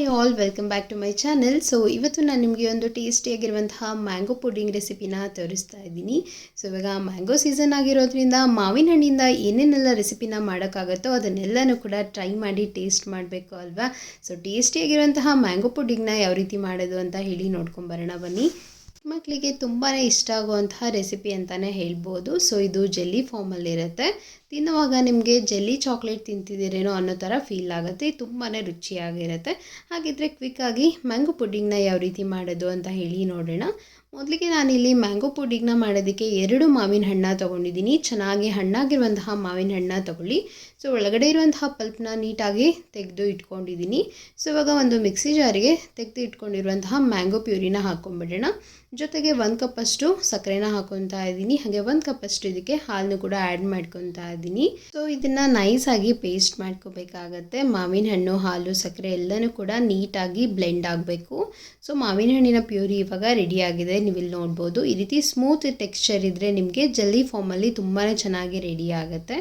Hi all welcome back to my channel so ಇವತ್ತು ನಾನು ನಿಮಗೆ ಒಂದು ಟೇಸ್ಟಿಯಾಗಿರುವಂತಹ ಮ್ಯಾಂಗೋ ಪುಡಿಂಗ್ ರೆಸಿಪಿನ ತೋರಿಸ್ತಾ ಇದ್ದೀನಿ. ಸೊ ಇವಾಗ ಮ್ಯಾಂಗೋ ಸೀಸನ್ ಆಗಿರೋದ್ರಿಂದ ಮಾವಿನ ಹಣ್ಣಿಂದ ಏನೇನೆಲ್ಲ ರೆಸಿಪಿನ ಮಾಡೋಕ್ಕಾಗುತ್ತೋ ಅದನ್ನೆಲ್ಲನೂ ಕೂಡ ಟ್ರೈ ಮಾಡಿ ಟೇಸ್ಟ್ ಮಾಡಬೇಕು ಅಲ್ವಾ? ಸೊ ಟೇಸ್ಟಿಯಾಗಿರುವಂತಹ ಮ್ಯಾಂಗೋ ಪುಡಿಂಗ್ನ ಯಾವ ರೀತಿ ಮಾಡೋದು ಅಂತ ಹೇಳಿ ನೋಡ್ಕೊಂಬರೋಣ ಬನ್ನಿ. ಮಕ್ಕಳಿಗೆ ತುಂಬಾ ಇಷ್ಟ ಆಗುವಂತಹ ರೆಸಿಪಿ ಅಂತಲೇ ಹೇಳ್ಬೋದು. ಸೊ ಇದು ಜೆಲ್ಲಿ ಫಾರ್ಮಲ್ಲಿರುತ್ತೆ ತಿನ್ನುವಾಗ ನಿಮಗೆ ಜೆಲ್ಲಿ ಚಾಕ್ಲೇಟ್ ತಿಂತಿದ್ದೀರೇನೋ ಅನ್ನೋ ಥರ ಫೀಲ್ ಆಗುತ್ತೆ. ತುಂಬಾ ರುಚಿಯಾಗಿರುತ್ತೆ. ಹಾಗಿದ್ರೆ ಕ್ವಿಕ್ಕಾಗಿ ಮ್ಯಾಂಗೋ ಪುಡ್ಡಿಂಗ್ನ ಯಾವ ರೀತಿ ಮಾಡೋದು ಅಂತ ಹೇಳಿ ನೋಡೋಣ. ಮೊದಲಿಗೆ ನಾನಿಲ್ಲಿ ಮ್ಯಾಂಗೋ ಪುಡ್ಡಿಂಗ್ನ ಮಾಡೋದಕ್ಕೆ ಎರಡು ಮಾವಿನ ಹಣ್ಣ ತೊಗೊಂಡಿದ್ದೀನಿ. ಚೆನ್ನಾಗಿ ಹಣ್ಣಾಗಿರುವಂತಹ ಮಾವಿನ ಹಣ್ಣ ತೊಗೊಳ್ಳಿ. ಸೊ ಒಳಗಡೆ ಇರುವಂತಹ ಪಲ್ಪ್ನ ನೀಟಾಗಿ ತೆಗೆದು ಇಟ್ಕೊಂಡಿದ್ದೀನಿ. ಸೊ ಇವಾಗ ಒಂದು ಮಿಕ್ಸಿ ಜಾರಿಗೆ ತೆಗೆದು ಇಟ್ಕೊಂಡಿರುವಂತಹ ಮ್ಯಾಂಗೋ ಪ್ಯೂರಿನ ಹಾಕ್ಕೊಂಬಿಡೋಣ ಜೊತೆಗೆ ಒಂದು ಕಪ್ಪಷ್ಟು ಸಕ್ಕರೆನ ಹಾಕೊತಾ ಇದ್ದೀನಿ. ಹಾಗೆ ಒಂದು ಕಪ್ಪಷ್ಟು ಇದಕ್ಕೆ ಹಾಲನ್ನು ಕೂಡ ಆ್ಯಡ್ ಮಾಡ್ಕೊತಾ ಇದ್ದೀನಿ. ಸೊ ಇದನ್ನು ನೈಸಾಗಿ ಪೇಸ್ಟ್ ಮಾಡ್ಕೋಬೇಕಾಗತ್ತೆ. ಮಾವಿನ ಹಣ್ಣು, ಹಾಲು, ಸಕ್ಕರೆ ಎಲ್ಲನೂ ಕೂಡ ನೀಟಾಗಿ ಬ್ಲೆಂಡ್ ಆಗಬೇಕು. ಸೊ ಮಾವಿನ ಹಣ್ಣಿನ ಪ್ಯೂರಿ ಇವಾಗ ರೆಡಿ ಆಗಿದೆ. ನೀವು ಇಲ್ಲಿ ನೋಡ್ಬೋದು. ಈ ರೀತಿ ಸ್ಮೂತ್ ಟೆಕ್ಸ್ಚರ್ ಇದ್ದರೆ ನಿಮಗೆ ಜಲ್ದಿ ಫಾರ್ಮಲ್ಲಿ ತುಂಬಾ ಚೆನ್ನಾಗಿ ರೆಡಿ ಆಗುತ್ತೆ.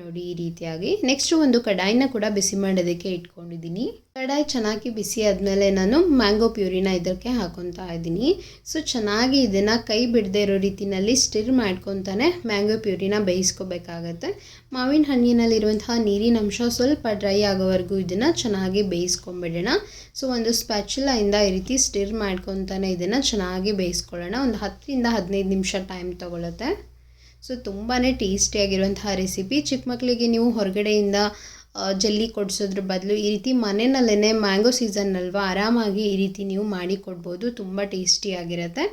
ನೋಡಿ ಈ ರೀತಿಯಾಗಿ. ನೆಕ್ಸ್ಟು ಒಂದು ಕಡಾಯಿನ ಕೂಡ ಬಿಸಿ ಮಾಡೋದಕ್ಕೆ ಇಟ್ಕೊಂಡಿದ್ದೀನಿ ಕಡಾಯಿ ಚೆನ್ನಾಗಿ ಬಿಸಿ ಆದಮೇಲೆ ನಾನು ಮ್ಯಾಂಗೋ ಪ್ಯೂರಿನ ಇದಕ್ಕೆ ಹಾಕೊತಾ ಇದ್ದೀನಿ. ಸೊ, ಚೆನ್ನಾಗಿ ಇದನ್ನು ಕೈ ಬಿಡದೆ ಇರೋ ರೀತಿಯಲ್ಲಿ ಸ್ಟಿರ್ ಮಾಡ್ಕೊತಾನೆ ಮ್ಯಾಂಗೋ ಪ್ಯೂರಿನ ಬೇಯಿಸ್ಕೋಬೇಕಾಗತ್ತೆ. ಮಾವಿನ ಹಣ್ಣಿನಲ್ಲಿರುವಂತಹ ನೀರಿನ ಅಂಶ ಸ್ವಲ್ಪ ಡ್ರೈ ಆಗೋವರೆಗೂ ಇದನ್ನು ಚೆನ್ನಾಗಿ ಬೇಯಿಸ್ಕೊಂಬಿಡೋಣ. ಸೊ, ಒಂದು ಸ್ಪ್ಯಾಚುಲಾಯಿಂದ ಈ ರೀತಿ ಸ್ಟಿರ್ ಮಾಡ್ಕೊತಾನೆ ಇದನ್ನು ಚೆನ್ನಾಗಿ ಬೇಯಿಸ್ಕೊಳ್ಳೋಣ. ಒಂದು ಹತ್ತರಿಂದ ಹದಿನೈದು ನಿಮಿಷ ಟೈಮ್ ತೊಗೊಳುತ್ತೆ. ಸೊ ತುಂಬಾ ಟೇಸ್ಟಿಯಾಗಿರುವಂತಹ ರೆಸಿಪಿ. ಚಿಕ್ಕ ಮಕ್ಕಳಿಗೆ ನೀವು ಹೊರಗಡೆಯಿಂದ ಜಲ್ಲಿ ಕೊಡಿಸೋದ್ರ ಬದಲು ಈ ರೀತಿ ಮನೆಯಲ್ಲೇ ಮ್ಯಾಂಗೋ ಸೀಸನ್ ಅಲ್ವಾ, ಆರಾಮಾಗಿ ಈ ರೀತಿ ನೀವು ಮಾಡಿ ಕೊಡ್ಬೋದು, ತುಂಬ ಟೇಸ್ಟಿಯಾಗಿರುತ್ತೆ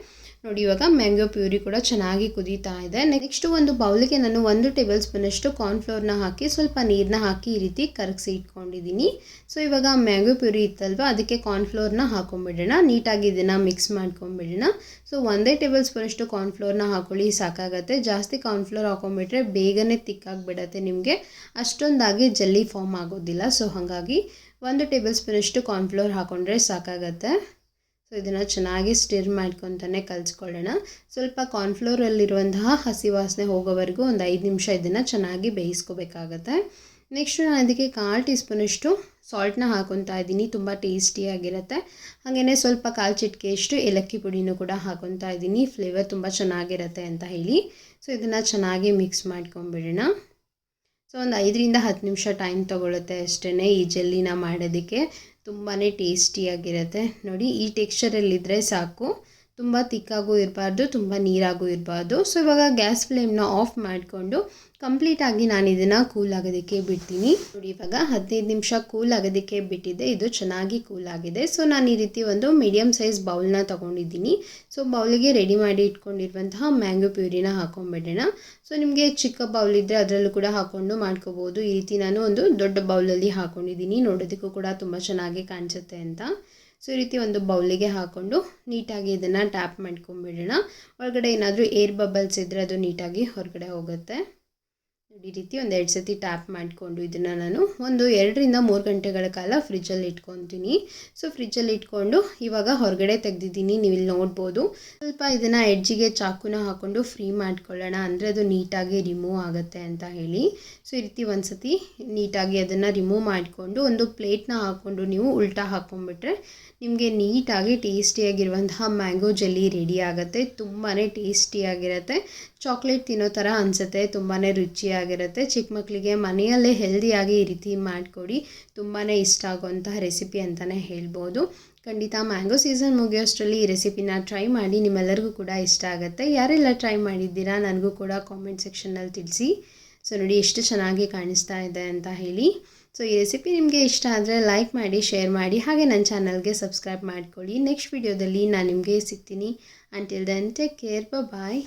ನೋಡಿ, ಇವಾಗ ಮ್ಯಾಂಗೋ ಪ್ಯೂರಿ ಕೂಡ ಚೆನ್ನಾಗಿ ಕುದೀತಾ ಇದೆ. ನೆಕ್ಸ್ಟ್ ಒಂದು ಬೌಲಿಗೆ ನಾನು ಒಂದು ಟೇಬಲ್ ಸ್ಪೂನಷ್ಟು ಕಾರ್ನ್ಫ್ಲೋರ್ನ ಹಾಕಿ, ಸ್ವಲ್ಪ ನೀರನ್ನ ಹಾಕಿ ಈ ರೀತಿ ಕರಗಿಸಿ ಇಟ್ಕೊಂಡಿದ್ದೀನಿ. ಸೊ, ಇವಾಗ ಮ್ಯಾಂಗೋ ಪ್ಯೂರಿ ಇತ್ತಲ್ವ, ಅದಕ್ಕೆ ಕಾರ್ನ್ಫ್ಲೋರ್ನ ಹಾಕೊಂಡ್ಬಿಡೋಣ ನೀಟಾಗಿ ಇದನ್ನು ಮಿಕ್ಸ್ ಮಾಡ್ಕೊಂಬಿಡೋಣ. ಸೊ, ಒಂದೇ ಟೇಬಲ್ ಸ್ಪೂನಷ್ಟು ಕಾರ್ನ್ಫ್ಲೋರ್ನ ಹಾಕೊಳ್ಳಿ, ಸಾಕಾಗತ್ತೆ. ಜಾಸ್ತಿ ಕಾರ್ನ್ಫ್ಲೋರ್ ಹಾಕೊಂಡ್ಬಿಟ್ರೆ ಬೇಗನೆ ತಿಕ್ಕಾಗಿಬಿಡತ್ತೆ ನಿಮಗೆ. ಅಷ್ಟೊಂದಾಗಿ ಜಲ್ಲಿ ಫಾರ್ಮ್ ಆಗೋದಿಲ್ಲ. ಸೊ, ಹಾಗಾಗಿ ಒಂದು ಟೇಬಲ್ ಸ್ಪೂನಷ್ಟು ಕಾರ್ನ್ಫ್ಲೋರ್ ಹಾಕೊಂಡ್ರೆ ಸಾಕಾಗತ್ತೆ. ಸೊ ಇದನ್ನು ಚೆನ್ನಾಗಿ ಸ್ಟಿರ್ ಮಾಡ್ಕೊತಾನೆ ಕಲಿಸ್ಕೊಳ್ಳೋಣ. ಸ್ವಲ್ಪ ಕಾರ್ನ್ಫ್ಲೋರಲ್ಲಿರುವಂತಹ ಹಸಿ ವಾಸನೆ ಹೋಗೋವರೆಗೂ ಒಂದು ಐದು ನಿಮಿಷ ಇದನ್ನು ಚೆನ್ನಾಗಿ ಬೇಯಿಸ್ಕೋಬೇಕಾಗತ್ತೆ. ನೆಕ್ಸ್ಟ್ ನಾನು ಅದಕ್ಕೆ ಕಾಲು ಟೀ ಸ್ಪೂನಷ್ಟು ಸಾಲ್ಟ್ನ ಹಾಕೊತಾ ಇದ್ದೀನಿ. ತುಂಬ ಟೇಸ್ಟಿಯಾಗಿರುತ್ತೆ ಹಾಗೆಯೇ ಸ್ವಲ್ಪ ಕಾಲು ಚಿಟಿಕೆಯಷ್ಟು ಏಲಕ್ಕಿ ಪುಡಿನೂ ಕೂಡ ಹಾಕೊತಾ ಇದ್ದೀನಿ. ಫ್ಲೇವರ್ ತುಂಬ ಚೆನ್ನಾಗಿರುತ್ತೆ ಅಂತ ಹೇಳಿ. ಸೊ ಇದನ್ನು ಚೆನ್ನಾಗಿ ಮಿಕ್ಸ್ ಮಾಡ್ಕೊಂಬಿಡೋಣ ಸೊ ಒಂದು ಐದರಿಂದ ಹತ್ತು ನಿಮಿಷ ಟೈಮ್ ತೊಗೊಳುತ್ತೆ ಅಷ್ಟೇ ಈ ಜೆಲ್ಲಿನ ಮಾಡೋದಕ್ಕೆ. ತುಂಬಾ ಟೇಸ್ಟಿಯಾಗಿರುತ್ತೆ. ನೋಡಿ ಈ ಟೆಕ್ಸ್ಚರಲ್ಲಿದ್ದರೆ ಸಾಕು. ತುಂಬ ತಿಕ್ಕಾಗೂ ಇರಬಾರ್ದು, ತುಂಬ ನೀರಾಗೂ ಇರಬಾರ್ದು. ಸೊ ಇವಾಗ ಗ್ಯಾಸ್ ಫ್ಲೇಮ್ನ ಆಫ್ ಮಾಡಿಕೊಂಡು ಕಂಪ್ಲೀಟಾಗಿ ನಾನು ಇದನ್ನು ಕೂಲ್ ಆಗೋದಕ್ಕೆ ಬಿಡ್ತೀನಿ. ನೋಡಿ, ಇವಾಗ ಹದಿನೈದು ನಿಮಿಷ ಕೂಲ್ ಆಗೋದಕ್ಕೆ ಬಿಟ್ಟಿದ್ದೆ ಇದು ಚೆನ್ನಾಗಿ ಕೂಲ್ ಆಗಿದೆ. ಸೊ ನಾನು ಈ ರೀತಿ ಒಂದು ಮೀಡಿಯಮ್ ಸೈಜ್ ಬೌಲ್ನ ತೊಗೊಂಡಿದ್ದೀನಿ. ಸೊ ಬೌಲಿಗೆ ರೆಡಿ ಮಾಡಿ ಇಟ್ಕೊಂಡಿರುವಂತಹ ಮ್ಯಾಂಗೋ ಪ್ಯೂರಿನ ಹಾಕೊಂಡ್ಬಿಡೋಣ ಸೊ ನಿಮಗೆ ಚಿಕ್ಕ ಬೌಲ್ ಇದ್ದರೆ ಅದರಲ್ಲೂ ಕೂಡ ಹಾಕ್ಕೊಂಡು ಮಾಡ್ಕೋಬೋದು. ಈ ರೀತಿ ನಾನು ಒಂದು ದೊಡ್ಡ ಬೌಲಲ್ಲಿ ಹಾಕ್ಕೊಂಡಿದ್ದೀನಿ ನೋಡೋದಕ್ಕೂ ಕೂಡ ತುಂಬ ಚೆನ್ನಾಗಿ ಕಾಣಿಸುತ್ತೆ ಅಂತ. ಸೊ ಈ ರೀತಿ ಒಂದು ಬೌಲಿಗೆ ಹಾಕ್ಕೊಂಡು ನೀಟಾಗಿ ಇದನ್ನು ಟ್ಯಾಪ್ ಮಾಡ್ಕೊಂಬಿಡೋಣ ಒಳಗಡೆ ಏನಾದರೂ ಏರ್ ಬಬಲ್ಸ್ ಇದ್ದರೆ ಅದು ನೀಟಾಗಿ ಹೊರಗಡೆ ಹೋಗುತ್ತೆ. ಈ ರೀತಿ ಒಂದು ಎರಡು ಸತಿ ಟ್ಯಾಪ್ ಮಾಡಿಕೊಂಡು ಇದನ್ನು ನಾನು ಒಂದು ಎರಡರಿಂದ ಮೂರು ಗಂಟೆಗಳ ಕಾಲ ಫ್ರಿಜ್ಜಲ್ಲಿ ಇಟ್ಕೊತೀನಿ. ಸೊ ಫ್ರಿಜ್ಜಲ್ಲಿ ಇಟ್ಕೊಂಡು ಇವಾಗ ಹೊರಗಡೆ ತೆಗೆದಿದ್ದೀನಿ, ನೀವು ಇಲ್ಲಿ ನೋಡ್ಬೋದು. ಸ್ವಲ್ಪ ಇದನ್ನು ಎಡ್ಜಿಗೆ ಚಾಕುನ ಹಾಕ್ಕೊಂಡು ಫ್ರೀ ಮಾಡ್ಕೊಳ್ಳೋಣ. ಅಂದರೆ ಅದು ನೀಟಾಗಿ ರಿಮೂವ್ ಆಗುತ್ತೆ ಅಂತ ಹೇಳಿ. ಸೊ ಈ ರೀತಿ ಒಂದು ಸತಿ ನೀಟಾಗಿ ಅದನ್ನು ರಿಮೂವ್ ಮಾಡಿಕೊಂಡು ಒಂದು ಪ್ಲೇಟ್ನ ಹಾಕ್ಕೊಂಡು ನೀವು ಉಲ್ಟಾ ಹಾಕ್ಕೊಂಡ್ಬಿಟ್ರೆ ನಿಮಗೆ ನೀಟಾಗಿ ಟೇಸ್ಟಿಯಾಗಿರುವಂತಹ ಮ್ಯಾಂಗೋ ಜೆಲ್ಲಿ ರೆಡಿ ಆಗುತ್ತೆ. ತುಂಬಾ ಟೇಸ್ಟಿಯಾಗಿರುತ್ತೆ ಚಾಕ್ಲೇಟ್ ತಿನ್ನೋ ಥರ ಅನಿಸುತ್ತೆ ತುಂಬಾ ರುಚಿಯಾಗಿರುತ್ತೆ. ಚಿಕ್ಕ ಮಕ್ಕಳಿಗೆ ಮನೆಯಲ್ಲೇ ಹೆಲ್ದಿಯಾಗಿ ಈ ರೀತಿ ಮಾಡಿಕೊಡಿ ತುಂಬಾ ಇಷ್ಟ ಆಗುವಂತಹ ರೆಸಿಪಿ ಅಂತಲೇ ಹೇಳ್ಬೋದು. ಖಂಡಿತ ಮ್ಯಾಂಗೋ ಸೀಸನ್ ಮುಗಿಯೋಷ್ಟರಲ್ಲಿ ಈ ರೆಸಿಪಿನ ಟ್ರೈ ಮಾಡಿ ನಿಮ್ಮೆಲ್ಲರಿಗೂ ಕೂಡ ಇಷ್ಟ ಆಗುತ್ತೆ. ಯಾರೆಲ್ಲ ಟ್ರೈ ಮಾಡಿದ್ದೀರಾ ನನಗೂ ಕೂಡ ಕಾಮೆಂಟ್ ಸೆಕ್ಷನ್ನಲ್ಲಿ ತಿಳಿಸಿ. ಸೊ ನೋಡಿ, ಎಷ್ಟು ಚೆನ್ನಾಗಿ ಕಾಣಿಸ್ತಾ ಇದೆ ಅಂತ ಹೇಳಿ. ಸೊ ಈ ರೆಸಿಪಿ ನಿಮಗೆ ಇಷ್ಟ ಆದರೆ ಲೈಕ್ ಮಾಡಿ ಶೇರ್ ಮಾಡಿ, ಹಾಗೆ ನನ್ನ ಚಾನಲ್ಗೆ ಸಬ್ಸ್ಕ್ರೈಬ್ ಮಾಡ್ಕೊಳ್ಳಿ. ನೆಕ್ಸ್ಟ್ ವಿಡಿಯೋದಲ್ಲಿ ನಾನು ನಿಮಗೆ ಸಿಗ್ತೀನಿ. Until then take care bye